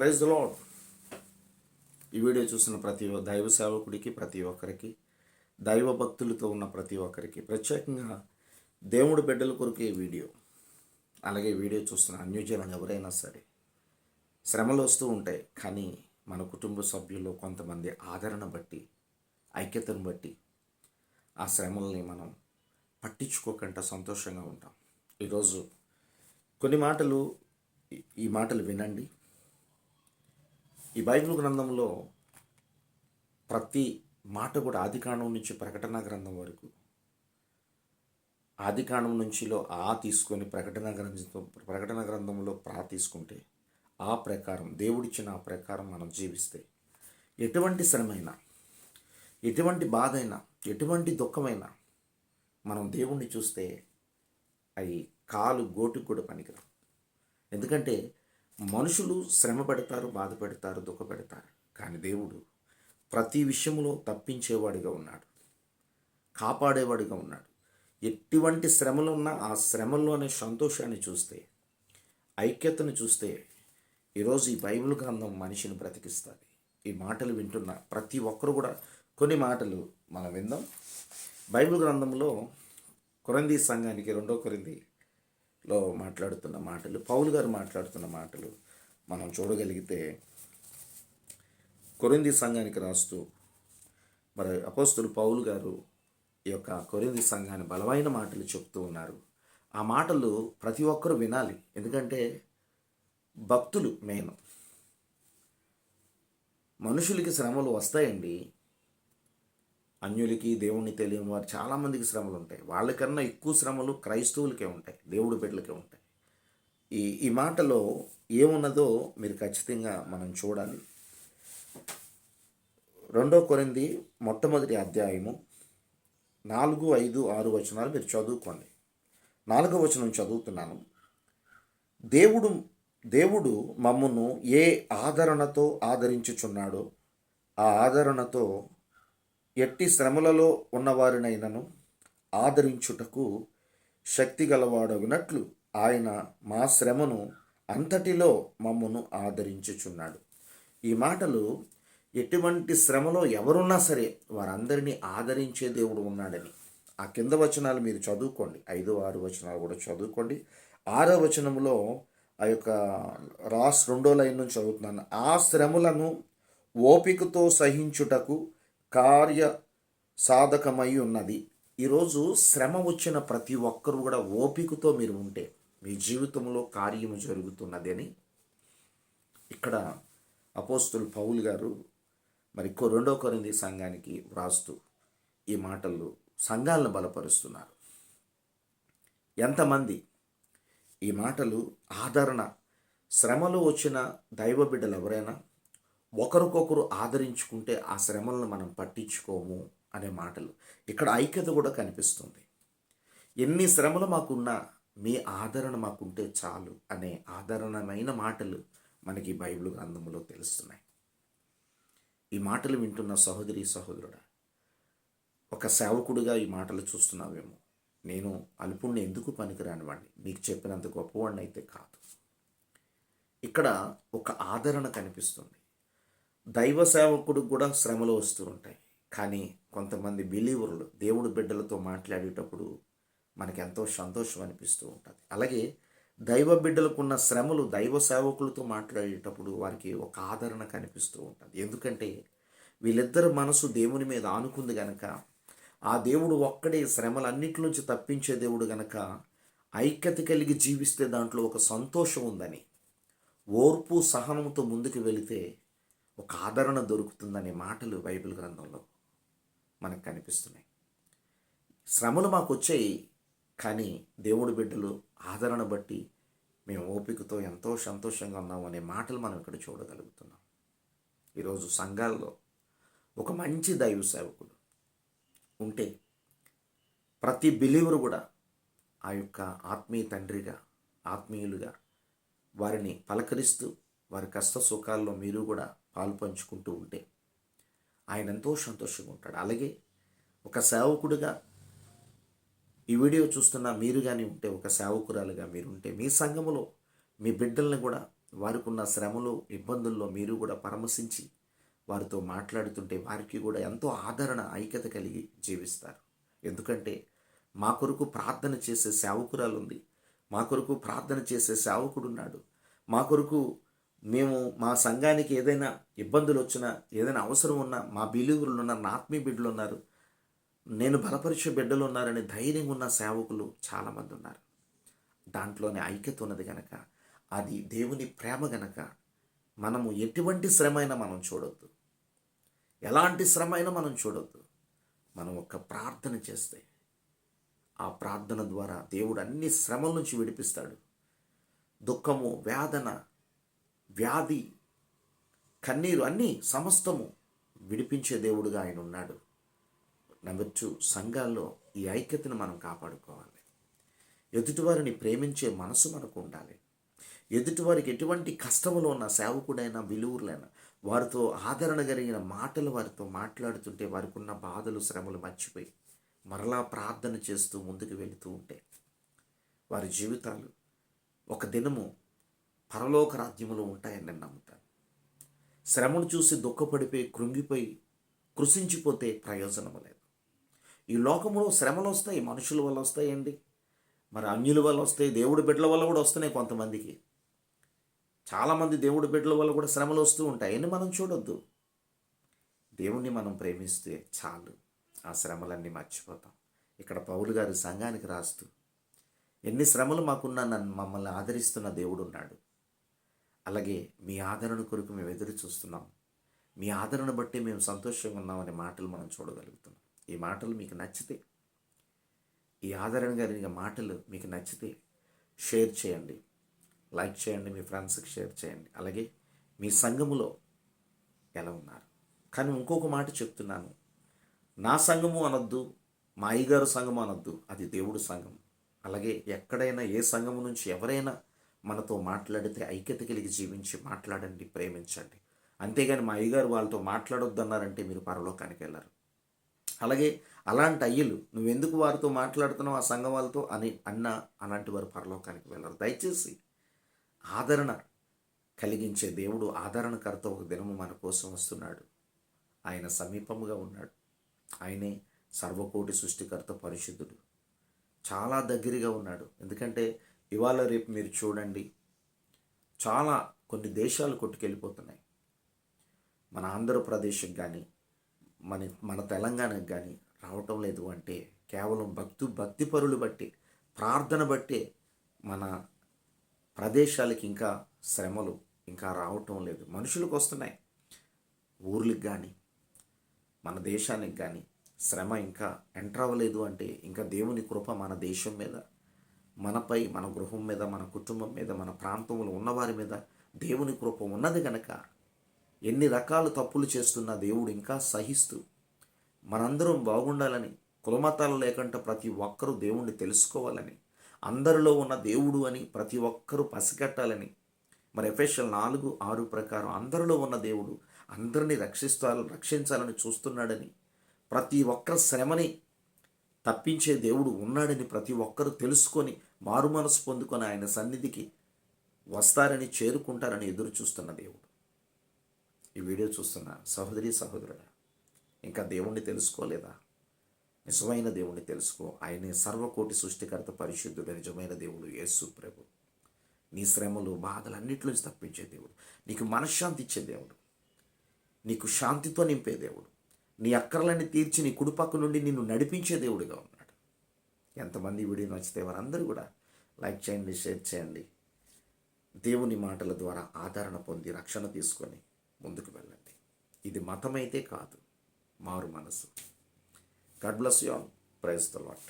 Praise lord ఈ video చూసిన ప్రతి దైవ సేవకుడికి ప్రతి ఒక్కరికి దైవ భక్తులతో ఉన్న ప్రతి ఒక్కరికి ప్రత్యేకంగా దేవుడు బిడ్డల కొరకు ఈ వీడియో. అలాగే వీడియో చూస్తున్న అన్యజనం ఎవరైనా సరే శ్రమలు వస్తూ ఉంటాయి. కానీ మన కుటుంబ సభ్యుల్లో కొంతమంది ఆదరణ బట్టి ఐక్యతను బట్టి ఆ శ్రమల్ని మనం పట్టించుకోకుండా సంతోషంగా ఉంటాం. ఈరోజు కొన్ని మాటలు ఈ మాటలు వినండి. ఈ బైబిల్ గ్రంథంలో ప్రతి మాట కూడా ఆదికాండం నుంచి ప్రకటన గ్రంథం వరకు ఆదికాండం నుంచిలో ఆ తీసుకొని ప్రకటన గ్రంథం ప్రకటన గ్రంథంలో ప్రా తీసుకుంటే ఆ ప్రకారం దేవుడిచ్చిన ఆ ప్రకారం మనం జీవిస్తే ఎటువంటి శ్రమైనా ఎటువంటి బాధ అయినా ఎటువంటి దుఃఖమైనా మనం దేవుణ్ణి చూస్తే అవి కాలు గోటుకు కూడా పనికిరావు. ఎందుకంటే మనుషులు శ్రమ పెడతారు బాధపెడతారు కానీ దేవుడు ప్రతి విషయంలో తప్పించేవాడిగా ఉన్నాడు. కాపాడేవాడిగా ఉన్నాడు. ఎటువంటి శ్రమలు ఉన్నా ఆ శ్రమల్లోనే సంతోషాన్ని చూస్తే ఐక్యతను చూస్తే ఈరోజు ఈ బైబిల్ గ్రంథం మనిషిని బ్రతికిస్తుంది. ఈ మాటలు వింటున్న ప్రతి ఒక్కరు కూడా కొన్ని మాటలు మనం విందాం. బైబిల్ గ్రంథంలో కొరంది సంఘానికి రెండో లో మాట్లాడుతున్న మాటలు పౌలు గారు మాట్లాడుతున్న మాటలు మనం చూడగలిగితే కొరింది సంఘానికి రాస్తూ మరి అపోస్తులు పౌలు గారు ఈ యొక్క కొరింది సంఘాన్ని బలమైన మాటలు చెప్తూ ఉన్నారు. ఆ మాటలు ప్రతి ఒక్కరూ వినాలి. ఎందుకంటే భక్తులు మెయిన్. మనుషులకి శ్రమలు వస్తాయండి. అన్యులకి దేవుణ్ణి తెలియని వారు చాలామందికి శ్రమలు ఉంటాయి. వాళ్ళకన్నా ఎక్కువ శ్రమలు క్రైస్తవులకే ఉంటాయి దేవుడి బిడ్డలకే ఉంటాయి. ఈ ఈ మాటలో ఏమున్నదో మీరు ఖచ్చితంగా మనం చూడాలి. రెండో కొరింది మొట్టమొదటి అధ్యాయము నాలుగు ఐదు ఆరు వచనాలు మీరు చదువుకోండి. నాలుగో వచనం చదువుతున్నాను. దేవుడు దేవుడు మమ్మను ఏ ఆదరణతో ఆదరించుచున్నాడో ఆ ఆదరణతో ఎట్టి శ్రమలలో ఉన్నవారినైనను ఆదరించుటకు శక్తి గలవాడగినట్లు ఆయన మా శ్రమను అంతటిలో మమ్మను ఆదరించుచున్నాడు. ఈ మాటలు ఎటువంటి శ్రమలో ఎవరున్నా సరే వారందరినీ ఆదరించే దేవుడు ఉన్నాడని. ఆ కింద వచనాలు మీరు చదువుకోండి. ఐదు ఆరు వచనాలు కూడా చదువుకోండి. ఆరో వచనంలో ఆ యొక్క రాస్ రెండో లైన్ నుంచి చదువుతున్నాను. ఆ శ్రమలను ఓపికతో సహించుటకు కార్య సాధకమై ఉన్నది. ఈరోజు శ్రమ వచ్చిన ప్రతి ఒక్కరు కూడా ఓపికతో మీరు ఉంటే మీ జీవితంలో కార్యము జరుగుతున్నది అని ఇక్కడ అపోస్తులు పౌల్ గారు మరి రెండో కొరింది సంఘానికి వ్రాస్తూ ఈ మాటలు సంఘాలను బలపరుస్తున్నారు. ఎంతమంది ఈ మాటలు ఆదరణ శ్రమలు వచ్చిన దైవ బిడ్డలు ఎవరైనా ఒకరికొకరు ఆదరించుకుంటే ఆ శ్రమలను మనం పట్టించుకోము అనే మాటలు. ఇక్కడ ఐక్యత కూడా కనిపిస్తుంది. ఎన్ని శ్రమలు మాకున్నా మీ ఆదరణ మాకుంటే చాలు అనే ఆదరణమైన మాటలు మనకి బైబిల్ గ్రంథంలో తెలుస్తున్నాయి. ఈ మాటలు వింటున్న సహోదరి సహోదరుడా ఒక సేవకుడిగా ఈ మాటలు చూస్తున్నావేమో. నేను అల్పుణ్ణి ఎందుకు పనికిరానివ్వండి మీకు చెప్పినంత గొప్పవాడిని అయితే కాదు. ఇక్కడ ఒక ఆదరణ కనిపిస్తుంది. దైవ సేవకుడికి కూడా శ్రమలు వస్తూ ఉంటాయి. కానీ కొంతమంది బిలీవర్లు దేవుడు బిడ్డలతో మాట్లాడేటప్పుడు మనకి ఎంతో సంతోషం అనిపిస్తూ ఉంటుంది. అలాగే దైవ బిడ్డలకున్న శ్రమలు దైవ సేవకులతో మాట్లాడేటప్పుడు వారికి ఒక ఆదరణ కనిపిస్తూ ఉంటుంది. ఎందుకంటే వీళ్ళిద్దరి మనసు దేవుని మీద ఆనుకుంది గనక ఆ దేవుడు ఒక్కడే శ్రమలన్నిటి తప్పించే దేవుడు గనక ఐక్యత కలిగి జీవిస్తే దాంట్లో ఒక సంతోషం ఉందని ఓర్పు సహనంతో ముందుకు వెళితే ఒక ఆదరణ దొరుకుతుందనే మాటలు బైబిల్ గ్రంథంలో మనకు కనిపిస్తున్నాయి. శ్రమలు మాకు వచ్చాయి కానీ దేవుడి బిడ్డలు ఆదరణ బట్టి మేము ఓపికతో ఎంతో సంతోషంగా ఉన్నాం అనే మాటలు మనం ఇక్కడ చూడగలుగుతున్నాం. ఈరోజు సంఘాల్లో ఒక మంచి దైవ సేవకుడు ఉంటే ప్రతి బిలీవరు కూడా ఆ యొక్క ఆత్మీయ తండ్రిగా ఆత్మీయులుగా వారిని పలకరిస్తూ వారి కష్ట సుఖాల్లో మీరు కూడా పాలు పంచుకుంటూ ఉంటే ఆయన ఎంతో సంతోషంగా ఉంటాడు. అలాగే ఒక సేవకుడిగా ఈ వీడియో చూస్తున్న మీరు కానీ ఉంటే ఒక సేవకురాలుగా మీరు ఉంటే మీ సంఘములో మీ బిడ్డల్ని కూడా వారికున్న శ్రమలు ఇబ్బందుల్లో మీరు కూడా పరామర్శించి వారితో మాట్లాడుతుంటే వారికి కూడా ఎంతో ఆదరణ ఐక్యత కలిగి జీవిస్తారు. ఎందుకంటే మా కొరకు ప్రార్థన చేసే సేవకురాలు ఉంది. మా కొరకు ప్రార్థన చేసే సేవకుడు ఉన్నాడు. మా కొరకు మేము మా సంఘానికి ఏదైనా ఇబ్బందులు వచ్చినా ఏదైనా అవసరం ఉన్నా మా బిలీవులు ఉన్నారు నా ఆత్మీయ బిడ్డలు ఉన్నారు నేను బలపరిచే బిడ్డలు ఉన్నారని ధైర్యం ఉన్న సేవకులు చాలామంది ఉన్నారు దాంట్లోనే ఐక్యత ఉన్నది గనక అది దేవుని ప్రేమ గనక మనము ఎటువంటి శ్రమ అయినా మనం చూడొద్దు. ఎలాంటి శ్రమ అయినా మనం చూడొద్దు. మనం ఒక ప్రార్థన చేస్తే ఆ ప్రార్థన ద్వారా దేవుడు అన్ని శ్రమల నుంచి విడిపిస్తాడు. దుఃఖము వేదన వ్యాధి కన్నీరు అన్నీ సమస్తము విడిపించే దేవుడుగా ఆయన ఉన్నాడు. నెంబర్ టూ సంఘాల్లో ఈ ఐక్యతను మనం కాపాడుకోవాలి. ఎదుటివారిని ప్రేమించే మనసు మనకు ఉండాలి. ఎదుటివారికి ఎటువంటి కష్టములో ఉన్న సేవకుడైనా విలువులైనా వారితో ఆదరణ కలిగిన మాటలు వారితో మాట్లాడుతుంటే వారికి ఉన్న బాధలు శ్రమలు మర్చిపోయి మరలా ప్రార్థన చేస్తూ ముందుకు వెళుతూ ఉంటే వారి జీవితాలు ఒక దినము పరలోక రాజ్యములు ఉంటాయని నేను నమ్ముతాను. శ్రమను చూసి దుఃఖపడిపోయి కృంగిపోయి కృషించిపోతే ప్రయోజనం లేదు. ఈ లోకంలో శ్రమలు వస్తాయి మనుషుల వల్ల వస్తాయండి. మరి అన్యుల వల్ల వస్తాయి దేవుడి బిడ్డల వల్ల కూడా వస్తున్నాయి కొంతమందికి. చాలామంది దేవుడి బిడ్డల వల్ల కూడా శ్రమలు వస్తూ ఉంటాయి. అని మనం చూడొద్దు. దేవుణ్ణి మనం ప్రేమిస్తే చాలు. ఆ శ్రమలన్నీ మర్చిపోతాం. ఇక్కడ పౌలు గారు సంఘానికి రాస్తూ ఎన్ని శ్రమలు మాకున్నా నన్ను మమ్మల్ని ఆదరిస్తున్న దేవుడు ఉన్నాడు అలాగే మీ ఆదరణ కొరకు మేము ఎదురు చూస్తున్నాం. మీ ఆదరణ బట్టి మేము సంతోషంగా ఉన్నామనే మాటలు మనం చూడగలుగుతున్నాం. ఈ మాటలు మీకు నచ్చితే ఈ ఆదరణ కలిగిన మాటలు మీకు నచ్చితే షేర్ చేయండి. లైక్ చేయండి మీ ఫ్రెండ్స్కి షేర్ చేయండి. అలాగే మీ సంఘములో ఎలా ఉన్నారు? కానీ ఇంకొక మాట చెప్తున్నాను. నా సంఘము అనొద్దు మా అయ్యగారు సంఘము అనొద్దు అది దేవుడు సంఘం. అలాగే ఎక్కడైనా ఏ సంఘము నుంచి ఎవరైనా మనతో మాట్లాడితే ఐక్యత కలిగి జీవించి మాట్లాడండి ప్రేమించండి. అంతేగాని మా అయ్యగారు వాళ్ళతో మాట్లాడొద్దు అన్నారంటే మీరు పరలోకానికి వెళ్ళరు. అలాగే అలాంటి అయ్యలు నువ్వెందుకు వారితో మాట్లాడుతున్నావు ఆ సంఘం వాళ్ళతో? అని అన్న అలాంటి వారు పరలోకానికి వెళ్ళరు. దయచేసి ఆదరణ కలిగించే దేవుడు ఆదరణకర్త ఒక దినము మన కోసం వస్తున్నాడు. ఆయన సమీపముగా ఉన్నాడు. ఆయనే సర్వకోటి సృష్టికర్త పరిశుద్ధుడు. చాలా దగ్గరగా ఉన్నాడు. ఎందుకంటే ఇవాళ రేపు మీరు చూడండి. చాలా కొన్ని దేశాలు కొట్టుకెళ్ళిపోతున్నాయి. మన ఆంధ్రప్రదేశ్కి కానీ మన మన తెలంగాణకు కానీ రావటం లేదు అంటే కేవలం భక్తు భక్తి పరులు బట్టి ప్రార్థన బట్టే మన ప్రదేశాలకి ఇంకా శ్రమలు ఇంకా రావటం లేదు. మనుషులకు వస్తున్నాయి. ఊర్లకు కానీ మన దేశానికి కానీ శ్రమ ఇంకా ఎంటర్ అవ్వలేదు అంటే ఇంకా దేవుని కృప మన దేశం మీద మనపై మన గృహం మీద మన కుటుంబం మీద మన ప్రాంతంలో ఉన్నవారి మీద దేవుని కృప ఉన్నది గనక ఎన్ని రకాల తప్పులు చేస్తున్న దేవుడు ఇంకా సహిస్తూ మనందరం బాగుండాలని కులమతాలు లేకుండా ప్రతి ఒక్కరూ దేవుణ్ణి తెలుసుకోవాలని అందరిలో ఉన్న దేవుడు అని ప్రతి ఒక్కరూ పసిగట్టాలని మరి ఎఫెషల్ నాలుగు ఆరు ప్రకారం అందరిలో ఉన్న దేవుడు అందరినీ రక్షిస్తా రక్షించాలని చూస్తున్నాడని ప్రతి ఒక్కరి శ్రమని తప్పించే దేవుడు ఉన్నాడని ప్రతి ఒక్కరూ తెలుసుకొని మారు మనసు పొందుకొని ఆయన సన్నిధికి వస్తారని చేరుకుంటారని ఎదురు చూస్తున్న దేవుడు. ఈ వీడియో చూస్తున్న సహోదరి సహోదరుడా ఇంకా దేవుణ్ణి తెలుసుకోలేదా? నిజమైన దేవుణ్ణి తెలుసుకో. ఆయనే సర్వకోటి సృష్టికర్త పరిశుద్ధుడు నిజమైన దేవుడు యేసు ప్రభు. నీ శ్రమలు బాధలన్నింటిలోంచి తప్పించే దేవుడు. నీకు మనశ్శాంతి ఇచ్చే దేవుడు. నీకు శాంతితో నింపే దేవుడు. నీ అక్కర్లని తీర్చి నీ కుడిపక్క నుండి నిన్ను నడిపించే దేవుడిగా ఉన్నాడు. ఎంతమంది వీడియో నచ్చితే వారందరూ కూడా లైక్ చేయండి షేర్ చేయండి. దేవుని మాటల ద్వారా ఆదరణ పొంది రక్షణ తీసుకొని ముందుకు వెళ్ళండి. ఇది మతమైతే కాదు మారు మనసు. God bless you all praise the Lord